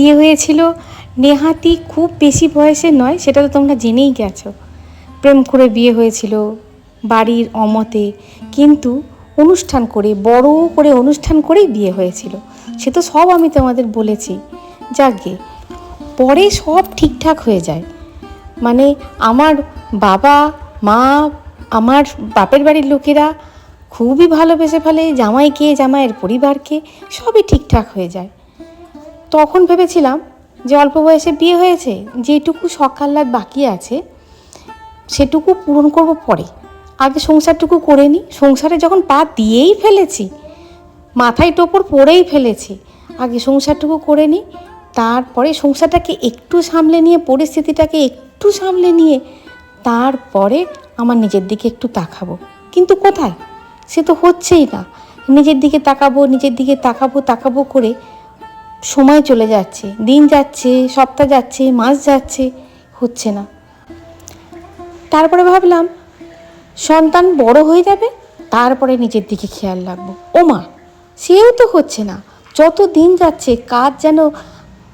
বিয়ে হয়েছিল নেহাতি খুব বেশি বয়সে নয়, সেটা তো তোমরা জেনেই গেছো। প্রেম করে বিয়ে হয়েছিল বাড়ির অমতে, কিন্তু অনুষ্ঠান করে, বড় করে অনুষ্ঠান করেই বিয়ে হয়েছিল। সে তো সব আমি তোমাদের বলেছি। যাকে পরে সব ঠিকঠাক হয়ে যায়। মানে আমার বাবা, মা, আমার বাপের বাড়ির লোকেরা খুবই ভালোবেসে ফেলে, জামাইকে, জামাইয়ের পরিবারকে, সবই ঠিকঠাক হয়ে যায়। তখন ভেবেছিলাম যে অল্প বয়সে বিয়ে হয়েছে, যেটুকু সকাল্লাদ বাকি আছে, সেটুকু পূরণ করব পরে। আগে সংসারটুকু করে নিই সংসারে যখন পা দিয়েই ফেলেছি, মাথায় টোপর পরেই ফেলেছি, আগে সংসারটুকু করে নিই তারপরে সংসারটাকে একটু সামলে নিয়ে, পরিস্থিতিটাকে একটু সামলে নিয়ে, তারপরে আমার নিজের দিকে একটু তাকাবো। কিন্তু কোথায়? সে তো হচ্ছেই না। নিজের দিকে তাকাবো, নিজের দিকে তাকাবো তাকাবো করে সময় চলে যাচ্ছে, দিন যাচ্ছে, সপ্তাহ যাচ্ছে, মাস যাচ্ছে, হচ্ছে না। তারপরে ভাবলাম, সন্তান বড় হয়ে যাবে, তারপরে নিজের দিকে খেয়াল রাখব। ও মা সেও তো হচ্ছে না। যত দিন যাচ্ছে, কাজ যেন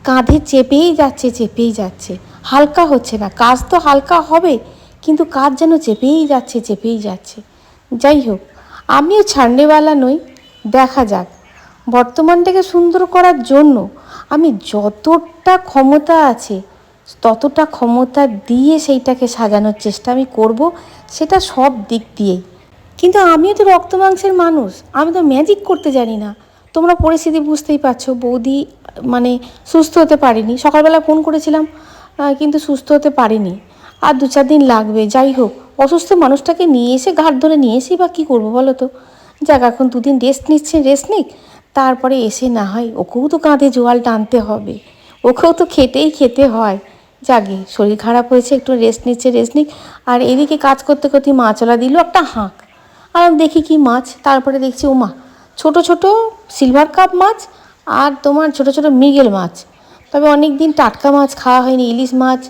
কাঁধে চেপেই যাচ্ছে চেপেই যাচ্ছে। হালকা হচ্ছে না। কাজ তো হালকা হবে, কিন্তু কাজ যেন চেপেই যাচ্ছে চেপেই যাচ্ছে। যাই হোক, আমিও ছাড়নেওয়ালা নই। দেখা যাক। বর্তমানটাকে সুন্দর করার জন্য আমি যতটা ক্ষমতা আছে, ততটা ক্ষমতা দিয়ে সেইটাকে সাজানোর চেষ্টা আমি করব, সেটা সব দিক দিয়েই। কিন্তু আমিও তো রক্ত মাংসের মানুষ, আমি তো ম্যাজিক করতে জানি না। তোমরা পরিস্থিতি বুঝতেই পারছ, বৌদি মানে সুস্থ হতে পারিনি। সকালবেলা ফোন করেছিলাম কিন্তু সুস্থ হতে পারিনি। আর দু চার দিন লাগবে, যাই হোক, অসুস্থ মানুষটাকে নিয়ে এসে ঘাট ধরে নিয়ে এসেই বা কী করব বলো তো? যাক, এখন দুদিন রেস্ট নিচ্ছে রেস্ট নিক। তারপরে এসে না হয় ওকেও তো কাঁধে জোয়াল টানতে হবে। ওকেও তো খেটেই খেতে হয়। জাগে শরীর খারাপ হয়েছে একটু রেস্ট নিচ্ছে রেস্ট নিক। আর এদিকে কাজ করতে করতে মাছলা দিল একটা হাঁক। আর দেখি কি মাছ তারপরে দেখছি ও মা ছোট ছোট সিলভার কাপ মাছ আর তোমার ছোট ছোট মৃগেল মাছ। তবে অনেক দিন টাটকা মাছ খাওয়া হয়নি ইলিশ মাছ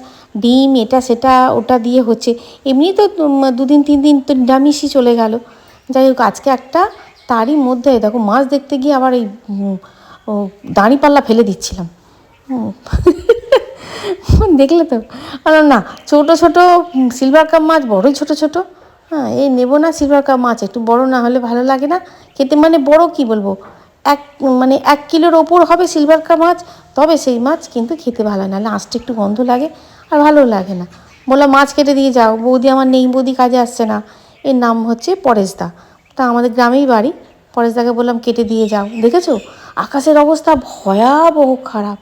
ডিম এটা সেটা ওটা দিয়ে হচ্ছে। এমনি তো উম, দুদিন তিন দিন তো নিরামিষই চলে গেল। যাই হোক আজকে একটা তারই মধ্যে দেখো মাছ দেখতে গিয়ে আবার এই দাঁড়িপাল্লা ফেলে দিচ্ছিলাম। দেখলে তো? আর না, ছোটো ছোটো সিলভার কাপ মাছ বড়ই ছোটো ছোটো। হ্যাঁ এই নেব না সিলভার কাপ মাছ, একটু বড় না হলে ভালো লাগে না। খেতে মানে বড় কি বলব? এক মানে এক কিলোর ওপর হবে সিলভার কাপ মাছ, তবে সেই মাছ কিন্তু খেতে ভালো না লাস্টে একটু গন্ধ লাগে আর ভালো লাগে না। বললাম, মাছ কেটে দিয়ে যাও। বৌদি আমার নেই, বৌদি কাজে আসছে না। এর নাম হচ্ছে পরেশদা। তা আমাদের গ্রামেই বাড়ি। পরেশদাকে বললাম, কেটে দিয়ে যাও। দেখেছ? আকাশের অবস্থা ভয়াবহ খারাপ।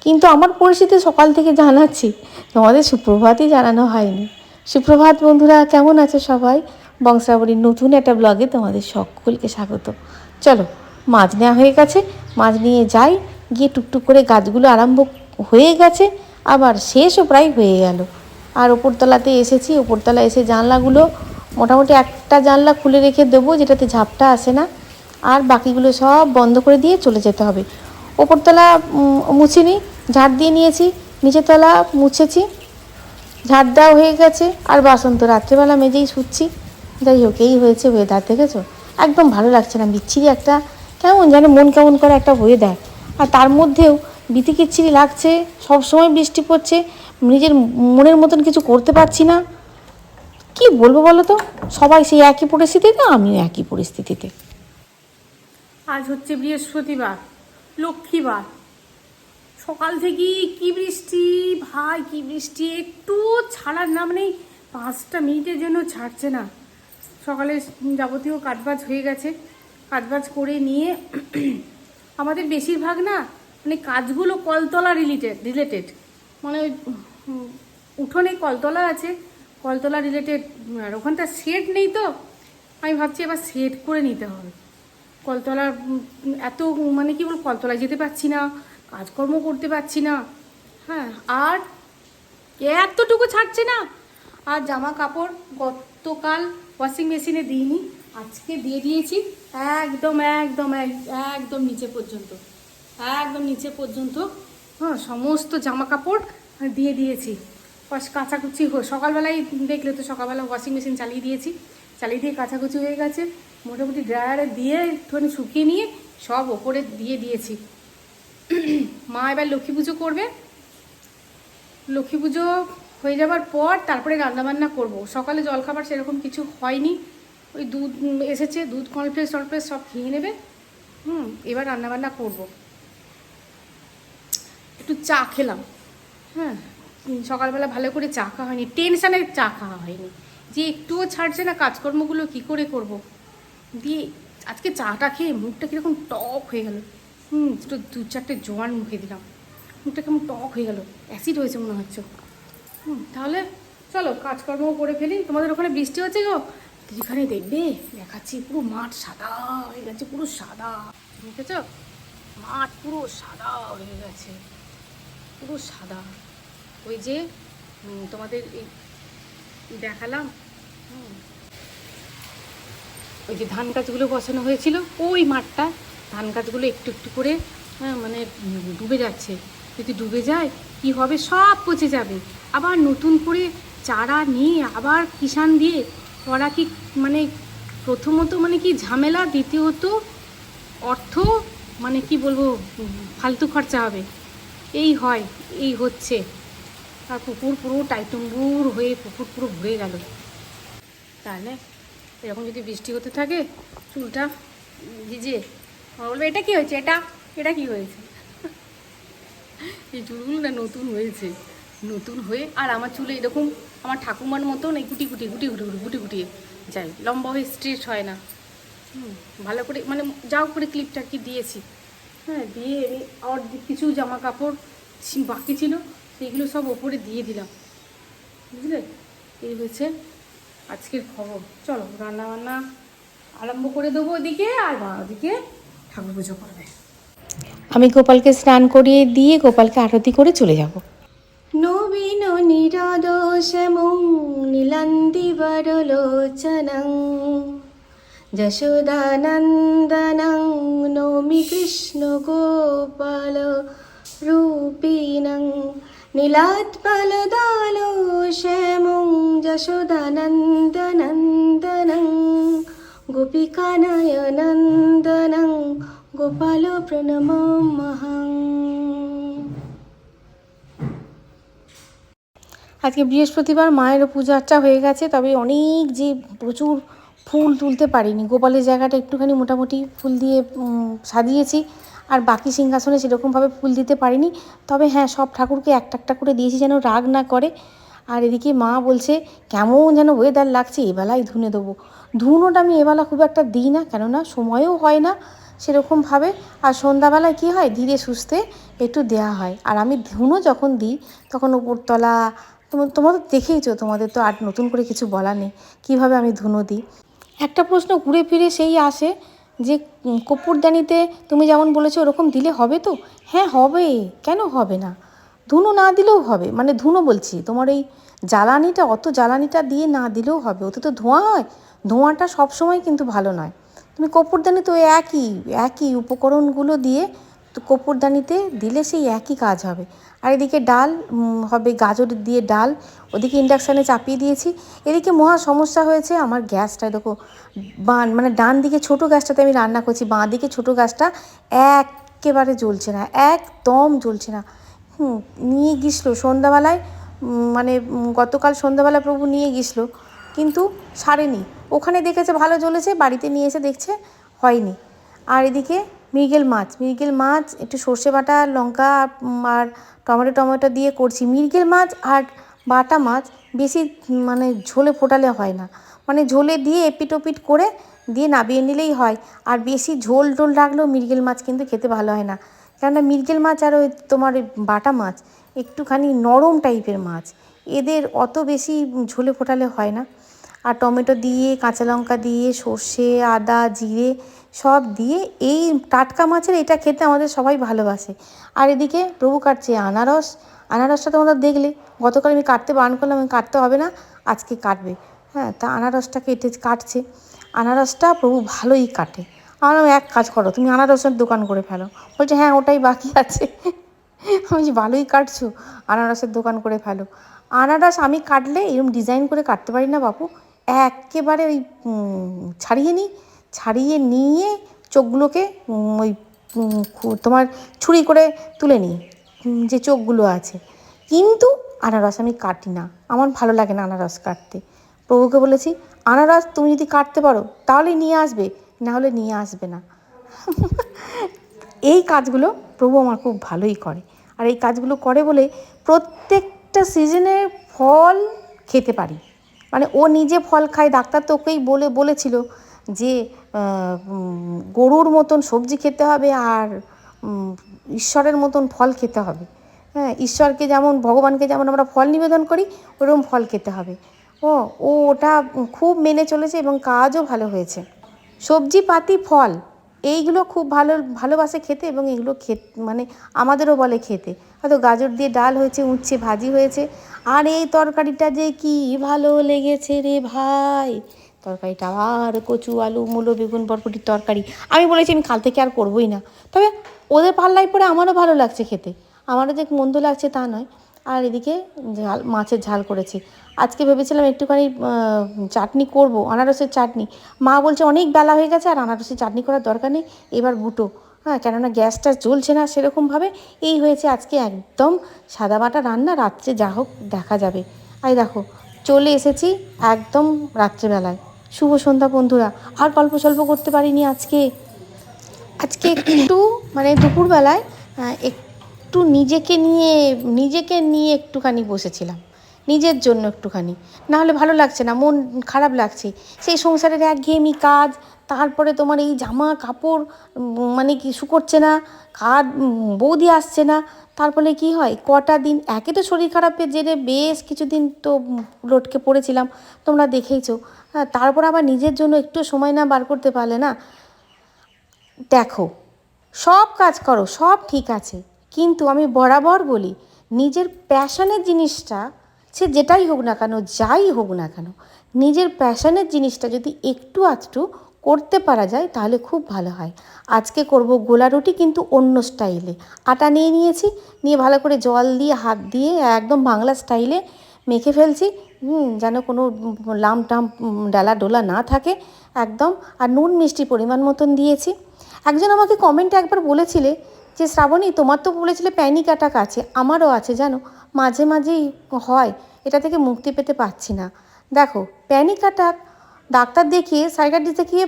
কিন্তু আমার পরিস্থিতি সকাল থেকে জানাচ্ছি, তোমাদের সুপ্রভাতই জানানো হয়নি। সুপ্রভাত বন্ধুরা, কেমন আছে সবাই? বংশাবলীর নতুন একটা ব্লগে তোমাদের সকলকে স্বাগত। চলো, মাছ নেওয়া হয়ে গেছে। মাছ নিয়ে যাই। গিয়ে টুকটুক করে গাছগুলো আরম্ভ হয়ে গেছে। আবার শেষও প্রায় হয়ে গেল। আর ওপরতলাতে এসেছি। ওপরতলা এসে জানলাগুলো মোটামুটি একটা জানলা খুলে রেখে দেবো, যেটাতে ঝাপটা আসে না। আর বাকিগুলো সব বন্ধ করে দিয়ে চলে যেতে হবে। ওপরতলা মুছিনি ঝাড় দিয়ে নিয়েছি নিচের তলা মুছেছি ঝাড় দেওয়া হয়ে গেছে, আর বাসন তো রাত্রেবেলা মেজেই শুচ্ছি। যাই হোক, এই হয়েছে ওয়েদার দেখেছ? একদম ভালো লাগছে না, বিচ্ছিরি একটা, কেমন যেন মন কেমন করে একটা ওয়েদার আর তার মধ্যেও বিতিকিচ্ছিরি লাগছে সব সময় বৃষ্টি পড়ছে, নিজের মনের মতন কিছু করতে পারছি না। কি বলব বলো তো? সবাই সেই একই পরিস্থিতিতে, আমিও একই পরিস্থিতিতে। আজ হচ্ছে বৃহস্পতিবার, লক্ষ্মীবার। সকাল থেকেই কি বৃষ্টি? ভাই, কি বৃষ্টি? একটু ছাড়ার নাম নেই পাঁচটা মিনিটের জন্য ছাড়ছে না। সকালে যাবতীয় কাজবাজ হয়ে গেছে। কাজবাজ করে নিয়ে আমাদের বেশিরভাগ না মানে কাজগুলো কলতলা রিলেটেড রিলেটেড মানে উঠোনে কলতলা আছে কলতলা রিলেটেড আর ওখানটা সেট নেই তো। আমি ভাবছি এবার সেট করে নিতে হবে। কলতলার এত মানে কি বল কলতলায় যেতে পারছি না কাজকর্ম করতে পারছি না। হ্যাঁ আর এতটুকু ছাড়ছে না। আর জামা কাপড় গতকাল ওয়াশিং মেশিনে দিইনি, আজকে দিয়ে দিয়েছি একদম একদম এক- একদম নিচে পর্যন্ত। একদম নিচে পর্যন্ত হ্যাঁ সমস্ত জামা কাপড় দিয়ে দিয়েছি। কাচাকুচি সকালবেলায় দেখলে তো সকালবেলা ওয়াশিং মেশিন চালিয়ে দিয়েছি। চালিয়ে দিয়ে কাচাকুচি হয়ে গেছে। মোটামুটি ড্রায়ারে দিয়ে একটুখানি শুকিয়ে নিয়ে সব ওপরে দিয়ে দিয়েছি। মা এবার লক্ষ্মী পুজো করবে। লক্ষ্মী পুজো হয়ে যাবার পর তারপরে রান্নাবান্না করব। সকালে জলখাবার সেরকম কিছু হয়নি। ওই দুধ এসেছে, দুধ কর্নফ্লেক্স টর্নফ্লেক্স সব খেয়ে নেবে। হুম, এবার রান্নাবান্না করব। একটু চা খেলাম। হ্যাঁ। সকালবেলা ভালো করে চা খাওয়া হয়নি, টেনশানে চা খাওয়া হয়নি। যে একটুও ছাড়ছে না, কাজকর্মগুলো কি করে করব? দিয়ে আজকে চাটা খেয়ে মুখটা কীরকম টক হয়ে গেল। হুম একটু দু চারটে জোয়ান মুখে দিলাম। মুখটা কেমন টক হয়ে গেল, অ্যাসিড হয়েছে মনে হচ্ছে। হুম, তাহলে চলো কাজকর্ম করে ফেলি। তোমাদের ওখানে বৃষ্টি হচ্ছে গো? যেখানে দেখবে, দেখাচ্ছি পুরো মাঠ সাদা হয়ে গেছে, পুরো সাদা। দেখেছ? মাঠ পুরো সাদা হয়ে গেছে, পুরো সাদা। ওই যে তোমাদের দেখালাম ওই যে ধান গাছগুলো বসানো হয়েছিল, ওই মাঠটা ধান গাছগুলো একটু একটু করে হ্যাঁ মানে ডুবে যাচ্ছে। যদি ডুবে যায়, কি হবে? সব পচে যাবে। আবার নতুন করে চারা নিয়ে আবার কিষান দিয়ে করা কি মানে প্রথমত মানে কি ঝামেলা, দ্বিতীয়ত অর্থ মানে কি বলব ফালতু খরচা হবে। এই হয়, এই হচ্ছে। আর পুকুর পুরো টাইটুম্বুর হয়ে পুকুর পুরো ভরে গেল। তাহলে এরকম যদি বৃষ্টি হতে থাকে চুলটা ভিজে আমার বলবে এটা কি হয়েছে? এটা? এটা কি হয়েছে? এই চুলগুলো না নতুন হয়েছে। নতুন হয়ে আর আমার চুলে এরকম আমার ঠাকুমার মতন এই গুটি গুটি গুটি গুটি গুটি গুটি গুটিয়ে যায়। লম্বা হয়ে স্ট্রেট হয় না। হুম, ভালো করে মানে যাও করে ক্লিপটা কি দিয়েছি। হ্যাঁ দিয়ে আমি আর কিছু জামা কাপড় বাকি ছিল। সেইগুলো সব ওপরে দিয়ে দিলাম। বুঝলে? এই হচ্ছে আজকের খবর। চলো রান্না বান্না আরম্ভ করে দেবো ওদিকে আর মা ওদিকে ঠাকুর পুজো করবে। আমি গোপালকে স্নান করিয়ে দিয়ে গোপালকে আরতি করে চলে যাব। নবীন নিরদোষমুং নীলান্দিবরলোচনং যশোদানন্দনং নমি কৃষ্ণ গোপাল রূপিণং নীলাৎপলদালোষমুং যশোদানন্দনন্দনং, গোপিকানয়নন্দনং গোপাল প্রণমামহং আজকে বৃহস্পতিবার মায়েরও পূজা আর্চা হয়ে গেছে, তবে অনেক যে প্রচুর ফুল তুলতে পারিনি। গোপালের জায়গাটা একটুখানি মোটামুটি ফুল দিয়ে সাজিয়েছি। আর বাকি সিংহাসনে সেরকমভাবে ফুল দিতে পারিনি। তবে হ্যাঁ সব ঠাকুরকে একটা একটা করে দিয়েছি যেন রাগ না করে। আর এদিকে মা বলছে, কেমন যেন ওয়েদার লাগছে এবেলায় ধুনে দেবো। ধুনোটা আমি এবেলা খুব একটা দিই না, কেননা সময়ও হয় না সেরকমভাবে। আর সন্ধ্যাবেলায় কী হয়, ধীরে সুস্থে একটু দেওয়া হয়। আর আমি ধুনো যখন দিই, তখন উপরতলা তোমার তোমরা তো দেখেইছো, তোমাদের তো আর নতুন করে কিছু বলা নেই। কীভাবে আমি ধুনো দিই? একটা প্রশ্ন ঘুরে ফিরে সেই আসে যে কপুরদানিতে তুমি যেমন বলেছ ওরকম দিলে হবে তো? হ্যাঁ হবে। কেন হবে না? ধুনো না দিলেও হবে। মানে ধুনো বলছি। তোমার এই জ্বালানিটা, অত জ্বালানিটা দিয়ে না দিলেও হবে। ওতে তো ধোঁয়া হয়। ধোঁয়াটা সবসময় কিন্তু ভালো নয়। তুমি কপুরদানি তো একই একই উপকরণগুলো দিয়ে তো কপুরদানিতে দিলে সেই একই কাজ হবে। আর এদিকে ডাল হবে গাজর দিয়ে ডাল, ওদিকে ইন্ডাকশানে চাপিয়ে দিয়েছি। এদিকে মহা সমস্যা হয়েছে আমার গ্যাসটা দেখো, বান মানে ডান দিকে ছোটো গ্যাসটাতে আমি রান্না করছি, বাঁ দিকে ছোটো গ্যাসটা একেবারে জ্বলছে না, একদম জ্বলছে না। হুম, নিয়ে গেছিল সন্ধ্যাবেলায় মানে গতকাল সন্ধ্যাবেলা প্রভু নিয়ে গেছিল কিন্তু সারেনি। ওখানে দেখেছে ভালো জ্বলেছে, বাড়িতে নিয়ে এসে দেখছে হয়নি। আর এদিকে মৃগেল মাছ। মৃগেল মাছ, একটু সর্ষে বাটা, লঙ্কা আর টমেটো টমেটো দিয়ে করছি। মৃগেল মাছ আর বাটা মাছ বেশি মানে ঝোলে ফোটালে হয় না। মানে ঝোলে দিয়ে এপিট ওপিট করে দিয়ে নাবিয়ে নিলেই হয়। আর বেশি ঝোল টোল রাখলেও মৃগেল মাছ কিন্তু খেতে ভালো হয় না। কেননা মৃগেল মাছ আর ওই তোমার বাটা মাছ একটুখানি নরম টাইপের মাছ। এদের অত বেশি ঝোলে ফোটালে হয় না। আর টমেটো দিয়ে, কাঁচা লঙ্কা দিয়ে, সর্ষে, আদা, জিরে সব দিয়ে এই টাটকা মাছের এটা খেতে আমাদের সবাই ভালোবাসে। আর এদিকে প্রভু কাটছে আনারস। আনারসটা তোমরা দেখলে, গতকাল আমি কাটতে বারণ করলাম, আমি কাটতে হবে না, আজকে কাটবে। হ্যাঁ তা আনারসটা কেটে কাটছে। আনারসটা প্রভু ভালোই কাটে। আমার এক কাজ করো, তুমি আনারসের দোকান করে ফেলো। বলছে হ্যাঁ ওটাই বাকি আছে। আমি ভালোই কাটছো, আনারসের দোকান করে ফেলো। আনারস আমি কাটলে এরকম ডিজাইন করে কাটতে পারি না বাপু। একেবারে ওই ছাড়িয়ে নিই ছাড়িয়ে নিয়ে চোখগুলোকে ওই তোমার ছুরি করে তুলে নিই যে চোখগুলো আছে। কিন্তু আনারস আমি কাটি না। আমার ভালো লাগে না আনারস কাটতে। প্রভুকে বলেছি, আনারস তুমি যদি কাটতে পারো তাহলে নিয়ে আসবে, না হলে নিয়ে আসবে না। এই কাজগুলো প্রভু আমার খুব ভালোই করে। আর এই কাজগুলো করে বলে প্রত্যেকটা সিজনে ফল খেতে পারি। মানে ও নিজে ফল খায়, ডাক্তার তো ওকেই বলে, বলেছিল। যে গরুর মতন সবজি খেতে হবে আর ঈশ্বরের মতন ফল খেতে হবে। হ্যাঁ ঈশ্বরকে যেমন, ভগবানকে যেমন আমরা ফল নিবেদন করি ওরকম ফল খেতে হবে। ও ও ওটা খুব মেনে চলেছে এবং কাজও ভালো হয়েছে। সবজি পাতি ফল, এইগুলো খুব ভালো, ভালোবাসে খেতে এবং এগুলো খেত মানে আমাদেরও বলে খেতে। হয়তো গাজর দিয়ে ডাল হয়েছে, উচ্ছে ভাজি হয়েছে। আর এই তরকারিটা যে কি ভালো লেগেছে রে ভাই! তরকারিটা আর কচু, আলু, মূলো, বেগুন, বরবটির তরকারি। আমি বলেছি আমি কাল থেকে আর করবোই না। তবে ওদের পাল্লায় পরে আমারও ভালো লাগছে খেতে। আমারও যে মন্দ লাগছে তা নয়। আর এদিকে ঝাল, মাছের ঝাল করেছি। আজকে ভেবেছিলাম একটুখানি চাটনি করব, আনারসের চাটনি। মা বলছে, অনেক বেলা হয়ে গেছে আর আনারসের চাটনি করার দরকার নেই, এবার বুটো হ্যাঁ কেননা গ্যাসটা জ্বলছে না সেরকমভাবে। এই হয়েছে আজকে একদম সাদা বাটা রান্না, রাত্রে যা হোক দেখা যাবে। আই দেখো, চলে এসেছি একদম রাত্রেবেলায়। শুভ সন্ধ্যা বন্ধুরা। আর গল্প সল্প করতে পারিনি আজকে। আজকে একটু মানে দুপুরবেলায় একটু নিজেকে নিয়ে নিজেকে নিয়ে একটুখানি বসেছিলাম। নিজের জন্য একটুখানি। না হলে ভালো লাগছে না, মন খারাপ লাগছে। সেই সংসারের একঘেয়েমি কাজ, তারপরে তোমার এই জামা কাপড় মানে কি শুকোচ্ছে না, কাজ বৌদি আসছে না, তারপরে কি হয়? কটা দিন, একে তো শরীর খারাপের জেরে বেশ কিছুদিন তো লটকে পড়েছিলাম। তোমরা দেখেইছো। তারপর আবার নিজের জন্য একটু সময় না বার করতে পারলে না, দেখো, সব কাজ করো, সব ঠিক আছে। কিন্তু আমি বরাবর বলি, নিজের প্যাশনের জিনিসটা, সে যেটাই হোক না কেন, যাই হোক না কেন, নিজের প্যাশনের জিনিসটা যদি একটু আধটু করতে পারা যায়, তাহলে খুব ভালো হয়। আজকে করব গোলা রুটি, কিন্তু অন্য স্টাইলে। আটা নিয়ে নিয়েছি, নিয়ে ভালো করে জল দিয়ে, হাত দিয়ে, একদম বাংলা স্টাইলে মেখে ফেলছি। যেন কোনো লাম টাম ডালা ডোলা না থাকে, একদম। আর নুন মিষ্টি পরিমাণ মতন দিয়েছি। একজন আমাকে কমেন্টে একবার বলেছিলে যে, শ্রাবণী, তোমার তো বলেছিলে প্যানিক অ্যাটাক আছে আমারও আছে, জানো? মাঝে মাঝেই হয়, এটা থেকে মুক্তি পেতে পারছি না। দেখো প্যানিক অ্যাটাক ডাক্তার দেখিয়ে সাইকাট্রিস্ট দেখিয়ে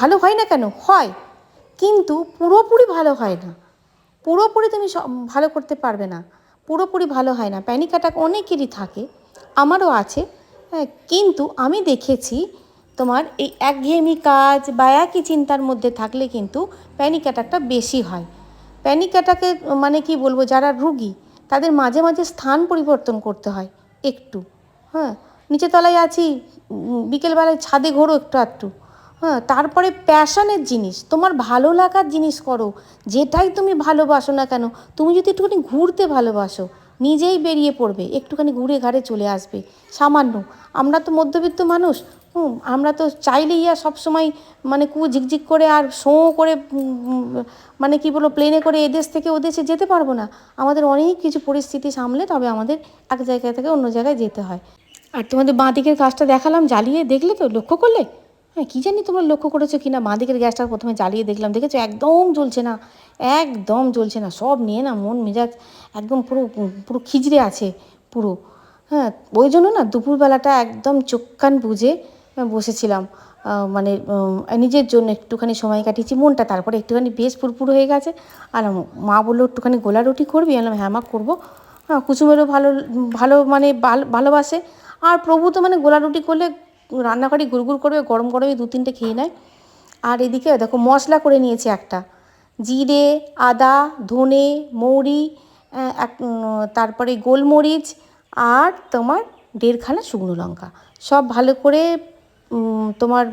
ভালো হয় না কেন? হয়। কিন্তু পুরোপুরি ভালো হয় না। পুরোপুরি তুমি ভালো করতে পারবে না। পুরোপুরি ভালো হয় না। প্যানিক অ্যাটাক অনেকেরই থাকে। আমারও আছে। কিন্তু আমি দেখেছি তোমার এই একঘেয়েমি কাজ বা একই চিন্তার মধ্যে থাকলে কিন্তু প্যানিক অ্যাটাকটা বেশি হয়। প্যানিক অ্যাটাকে মানে কি বলব? যারা রুগী, তাদের মাঝে মাঝে স্থান পরিবর্তন করতে হয় একটু। হ্যাঁ নিচে তলায় আছি বিকেলবেলায় ছাদে ঘোরো একটু একটু হ্যাঁ তারপরে প্যাশনের জিনিস, তোমার ভালো লাগার জিনিস করো। যেটাই তুমি ভালোবাসো না কেন, তুমি যদি একটুখানি ঘুরতে ভালোবাসো নিজেই বেরিয়ে পড়বে, একটুখানি ঘুরে ঘাড়ে চলে আসবে। সামান্য, আমরা তো মধ্যবিত্ত মানুষ, হুম, আমরা তো চাইলেই আর সবসময় মানে কু ঝিকঝিক করে আর শোঁ করে মানে কি বলব প্লেনে করে এদেশ থেকে ওদেশে যেতে পারব না। আমাদের অনেক কিছু পরিস্থিতি সামলে তবে আমাদের এক জায়গা থেকে অন্য জায়গায় যেতে হয়। আর তোমাদের বাঁ দিকের দেখালাম, জ্বালিয়ে দেখলে তো লক্ষ্য করলে? হ্যাঁ কী জানি তোমরা লক্ষ্য করেছ কি না বাঁ দিকের গ্যাসটা প্রথমে জ্বালিয়ে দেখলাম। দেখেছ? একদম জ্বলছে না। একদম জ্বলছে না। সব নিয়ে না মন মেজাজ একদম পুরো পুরো খিজড়ে আছে, পুরো। হ্যাঁ ওই জন্য না দুপুরবেলাটা একদম চোখ কান বুঝে বসেছিলাম। মানে নিজের জন্য একটুখানি সময় কাটিয়েছি, মনটা তারপরে একটুখানি বেশ পুরপুরো হয়ে গেছে। আর মা বলল, একটুখানি গোলা রুটি করবি? বললাম হ্যাঁ মা, করব। হ্যাঁ কুসুমেরও ভালো ভালো মানে ভাল- ভালোবাসে। আর প্রভু তো মানে গোলা রুটি করলে রান্নাঘরে গুড়গুড় করবে গরম গরমে দু তিনটে খেয়ে নেয়। আর এদিকে দেখো মশলা করে নিয়েছি একটা। জিরে, আদা, ধনে, মৌরি এক তারপরে গোলমরিচ আর তোমার দেড়খানা শুকনো লঙ্কা। সব ভালো করে তোমার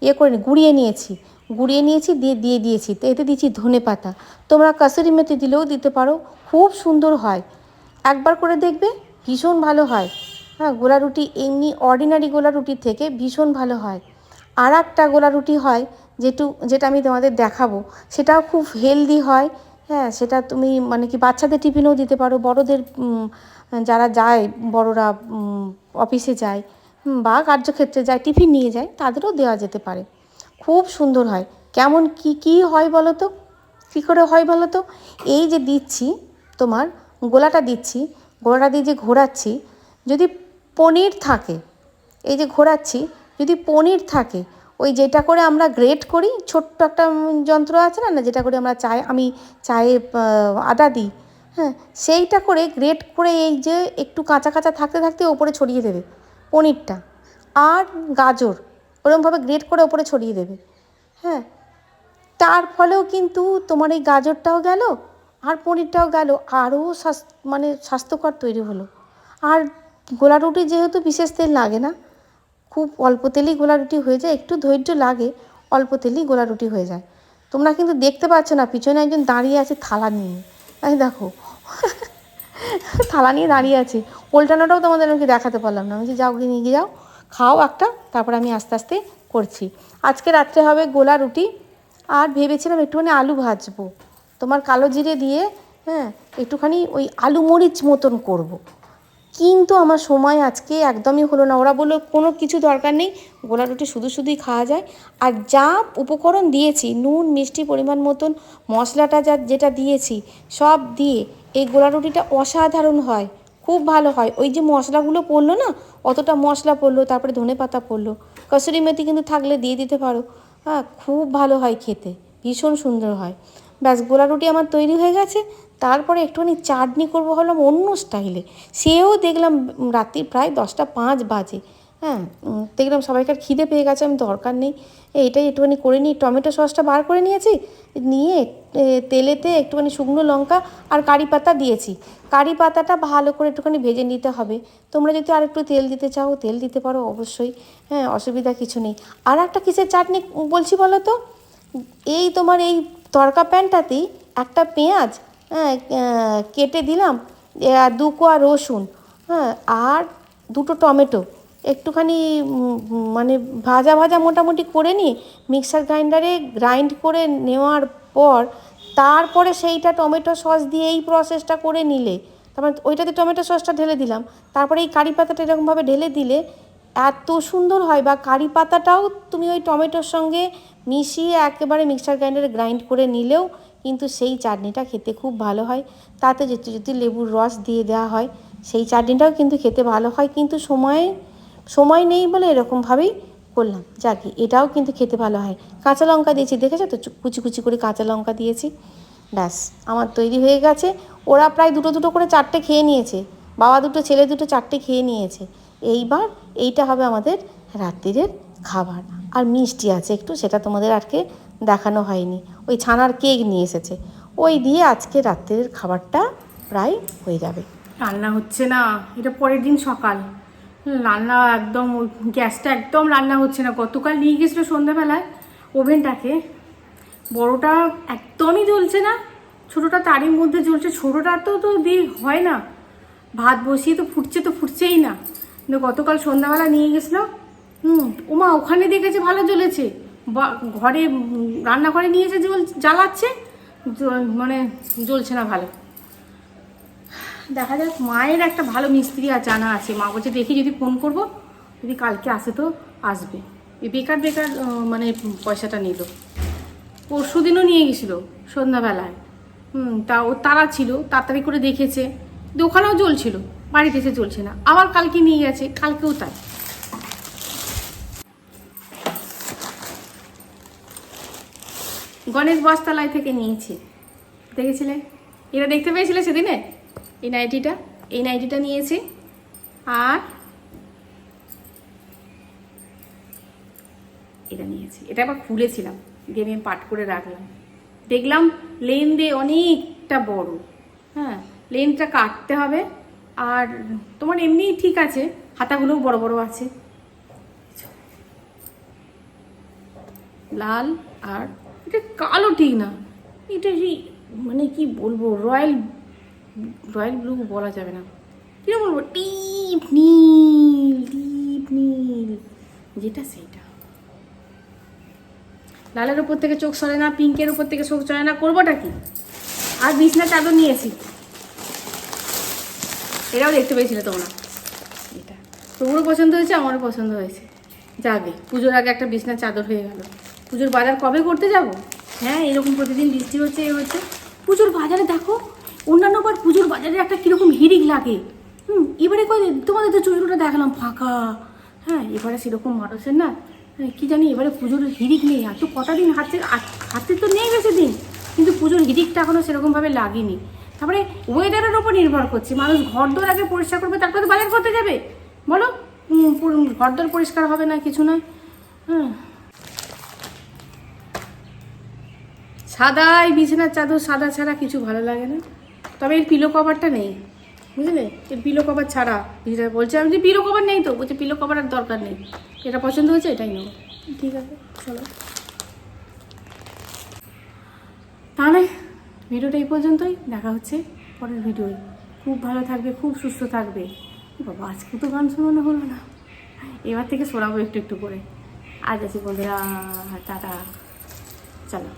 ইয়ে করে গুঁড়িয়ে নিয়েছি। গুঁড়িয়ে নিয়েছি, দিয়ে দিয়ে দিয়েছি। তো, এতে দিয়েছি ধনে পাতা। তোমরা কাসুরি মেথি দিলেও দিতে পারো। খুব সুন্দর হয়। একবার করে দেখবে, ভীষণ ভালো হয়। হ্যাঁ গোলা রুটি এমনি অর্ডিনারি গোলা রুটির থেকে ভীষণ ভালো হয়। আর একটা গোলা রুটি হয় যেটু, যেটা আমি তোমাদের দেখাবো। সেটাও খুব হেলদি হয়। হ্যাঁ সেটা তুমি মানে কি বাচ্চাদের টিফিনেও দিতে পারো, বড়দের যারা যায়, বড়রা অফিসে যায় বা কার্যক্ষেত্রে যায়, টিফিন নিয়ে যায়, তাদেরও দেওয়া যেতে পারে। খুব সুন্দর হয়। কেমন কি কি হয় বলো তো? কী করে হয় বলো তো? এই যে দিচ্ছি, তোমার গোলাটা দিচ্ছি, গোলাটা দিয়ে যে ঘোরাচ্ছি, যদি পনির থাকে। এই যে ঘোরাচ্ছি, যদি পনির থাকে, ওই যেটা করে আমরা গ্রেট করি, ছোট্ট একটা যন্ত্র আছে না না যেটা করে আমরা চায়, আমি চায়ে আদা দিই হ্যাঁ সেইটা করে গ্রেট করে এই যে একটু কাঁচা কাঁচা থাকতে থাকতে ওপরে ছড়িয়ে দেবে পনিরটা। আর গাজর ওরকমভাবে গ্রেট করে ওপরে ছড়িয়ে দেবে হ্যাঁ। তার ফলেও কিন্তু তোমার এই গাজরটাও গেল, আর পনিরটাও গেল, আরও মানে স্বাস্থ্যকর তৈরি হলো। আর গোলা রুটি যেহেতু বিশেষ তেল লাগে না খুব অল্প তেলেই গোলা রুটি হয়ে যায় একটু ধৈর্য লাগে অল্প তেলেই গোলা রুটি হয়ে যায়। তোমরা কিন্তু দেখতে পাচ্ছ না পিছনে একজন দাঁড়িয়ে আছে থালা নিয়ে। এই দেখো থালা নিয়ে দাঁড়িয়ে আছে। উল্টানোটাও তোমাদের আমাকে দেখাতে পারলাম না। আমি বলছি, যাও গিয়ে নিয়ে যাও খাও একটা তারপর আমি আস্তে আস্তে করছি। আজকে রাত্রে হবে গোলা রুটি আর ভেবেছিলাম একটুখানি আলু ভাজবো। তোমার কালো জিরে দিয়ে হ্যাঁ একটুখানি ওই আলু মরিচ মতন করব। কিন্তু আমার সময় আজকে একদমই হলো না। ওরা বলল, কোনো কিছু দরকার নেই, গোলা রুটি শুধু শুধুই খাওয়া যায়। আর যা উপকরণ দিয়েছি, নুন, মিষ্টি পরিমাণ মতন, মশলাটা যা, যেটা দিয়েছি, সব দিয়ে এই গোলা রুটিটা অসাধারণ হয়, খুব ভালো হয়। ওই যে মশলাগুলো পড়ল না, অতটা মশলা পড়ল, তারপরে ধনে পাতা পড়ল, কসুরি মেথি কিন্তু থাকলে দিয়ে দিতে পারো। হ্যাঁ খুব ভালো হয় খেতে, ভীষণ সুন্দর হয়। ব্যাস গোলা রুটি আমার তৈরি হয়ে গেছে। তারপরে একটুখানি চাটনি করব হলাম অন্য স্টাইলে। সেও দেখলাম রাত্রি প্রায় দশটা পাঁচ বাজে। হ্যাঁ দেখলাম সবাইকার খিদে পেয়ে গেছে, আমি দরকার নেই। এইটাই একটুখানি করে নিই, টমেটো সসটা বার করে নিয়েছি, নিয়ে তেলেতে একটুখানি শুকনো লঙ্কা আর কারি পাতা দিয়েছি। কারি পাতাটা ভালো করে একটুখানি ভেজে নিতে হবে। তোমরা যদি আর একটু তেল দিতে চাও, তেল দিতে পারো অবশ্যই। হ্যাঁ অসুবিধা কিছু নেই। আর একটা কিসের চাটনি বলছি বলো তো? এই তোমার এই তরকা প্যানটাতেই একটা পেঁয়াজ হ্যাঁ কেটে দিলাম দু কোয়া রসুন হ্যাঁ আর দুটো টমেটো। একটুখানি মানে ভাজা ভাজা মোটামুটি করে নিয়ে মিক্সার গ্রাইন্ডারে গ্রাইন্ড করে নেওয়ার পর তারপরে সেইটা টমেটো সস দিয়ে এই প্রসেসটা করে নিলে, তারপর ওইটাতে টমেটো সসটা ঢেলে দিলাম, তারপরে এই কারি পাতাটা এরকমভাবে ঢেলে দিলে এত সুন্দর হয় বা কারি পাতাটাও তুমি ওই টমেটোর সঙ্গে মিশিয়ে একেবারে মিক্সার গ্রাইন্ডারে গ্রাইন্ড করে নিলেও কিন্তু সেই চাটনিটা খেতে খুব ভালো হয়। তাতে যদি যদি লেবুর রস দিয়ে দেওয়া হয়, সেই চাটনিটাও কিন্তু খেতে ভালো হয়। কিন্তু সময় সময় নেই বলে এরকমভাবেই করলাম। যাকে, এটাও কিন্তু খেতে ভালো হয়। কাঁচা লঙ্কা দিয়েছি, দেখেছ তো? কুচি কুচি করে কাঁচা লঙ্কা দিয়েছি। ব্যাস, আমার তৈরি হয়ে গেছে। ওরা প্রায় দুটো দুটো করে চারটে খেয়ে নিয়েছে। বাবা দুটো, ছেলে দুটো চারটে খেয়ে নিয়েছে। এইবার এইটা হবে আমাদের রাত্রিরের খাবার। আর মিষ্টি আছে একটু, সেটা তোমাদের আজকে দেখানো হয়নি। ওই ছানার কেক নিয়ে এসেছে। ওই দিয়ে আজকে রাত্রিরের খাবারটা প্রায় হয়ে যাবে। রান্না হচ্ছে না, এটা পরের দিন সকাল। রান্না একদম গ্যাসটা একদম রান্না হচ্ছে না। গতকাল নিয়ে গেছিল সন্ধ্যাবেলায় ওভেনটাকে। বড়টা একদমই জ্বলছে না, ছোটোটা তারই মধ্যে জ্বলছে। ছোটোটা তো তো দিয়ে হয় না। ভাত বসিয়ে তো ফুটছে তো ফুটছেই না। গতকাল সন্ধ্যাবেলা নিয়ে গেছিল। হুম ওমা ওখানে দেখেছে, ভালো জ্বলেছে। বা, ঘরে রান্নাঘরে নিয়েছে জ্বল, জ্বালাচ্ছে মানে জ্বলছে না ভালো। দেখা যাক, মায়ের একটা ভালো মিস্ত্রি আর জানা আছে। মা বলছে, দেখি যদি ফোন করব, যদি কালকে আসে তো আসবে। এই বেকার বেকার মানে পয়সাটা নিল। পরশু দিনও নিয়ে গেছিল, সন্ধ্যাবেলায়। হুম, তা ও তারা ছিল, তাড়াতাড়ি করে দেখেছে। দোকানেও জ্বলছিল। বাড়িতে এসে চলছে না। আবার কালকে নিয়ে গেছে, কালকেও তাই। গণেশ বস্তালয় থেকে নিয়েছি। দেখেছিলে? এটা দেখতে পেয়েছিলে সেদিনে? এই নাইটিটা এই নাইটিটা নিয়েছি। আর এটা নিয়েছি। এটা আবার খুলেছিলাম আমি পাট করে রাখলাম। দেখলাম লেন দিয়ে অনেকটা বড়। হ্যাঁ লেনটা কাটতে হবে। আর তোমার এমনিই ঠিক আছে, হাতাগুলোও বড় বড় আছে। লাল আর এটা কালো ঠিক না। এটা সেই মানে কি বলব, রয়্যাল রয়্যাল ব্লু বলা যাবে না। কীরকম বলব, টিপ, নীল টিপ, নীল, যেটা সেইটা লালের উপর থেকে চোখ সরে না, পিঙ্কের উপর থেকে চোখ সরে না, করবোটা কি? আর বিছনা চাদর নিয়েছি এটাও দেখতে পেয়েছিলে তোমরা। এটা। তোমরও পছন্দ হয়েছে আমারও পছন্দ হয়েছে। যাবে। পুজোর আগে একটা বিছনার চাদর হয়ে গেল। পুজোর বাজার কবে করতে যাব? হ্যাঁ এরকম প্রতিদিন বৃষ্টি হচ্ছে এ হচ্ছে। পুজোর বাজারে দেখো অন্যান্য বার পুজোর বাজারে একটা কীরকম হিরিক লাগে। হুম এবারে কই তোমাদের তো চুলটা দেখলাম ফাঁকা। হ্যাঁ এবারে সেরকম মানুষের না হ্যাঁ, কি জানি এবারে পুজোর হিরিক নেই। আর তো কটা দিন হাতে হাতে তো নেই বেশি দিন। কিন্তু পুজোর হিরিকটা এখনও সেরকমভাবে লাগেনি। তারপরে ওয়েদারের ওপর নির্ভর করছে। মানুষ ঘর দোর আগে পরিষ্কার করবে তারপরে তো বাজার করতে যাবে। বলো? উম, পুরো ঘর দোর পরিষ্কার হবে না কিছু নয় হ্যাঁ। সাদা এই বিছানার চাদর সাদা ছাড়া কিছু ভালো লাগে না। তবে এর পিলো কভারটা নেই বুঝলে? এর পিলো কভার ছাড়া যেটা বলছে আমি যে পিলো কভার নেই তো বলছে পিলো কভার আর দরকার নেই। এটা পছন্দ হয়েছে এটাই নেব। ঠিক আছে চলো। তাহলে ভিডিওটা এই পর্যন্তই। দেখা হচ্ছে পরের ভিডিও খুব ভালো থাকবে, খুব সুস্থ থাকবে। বাবা, আজকে তো গান শোনানো হলো না। এবার থেকে শোনাবো একটু একটু করে। আজ আছি বন্ধুরা, টাটা। চলো।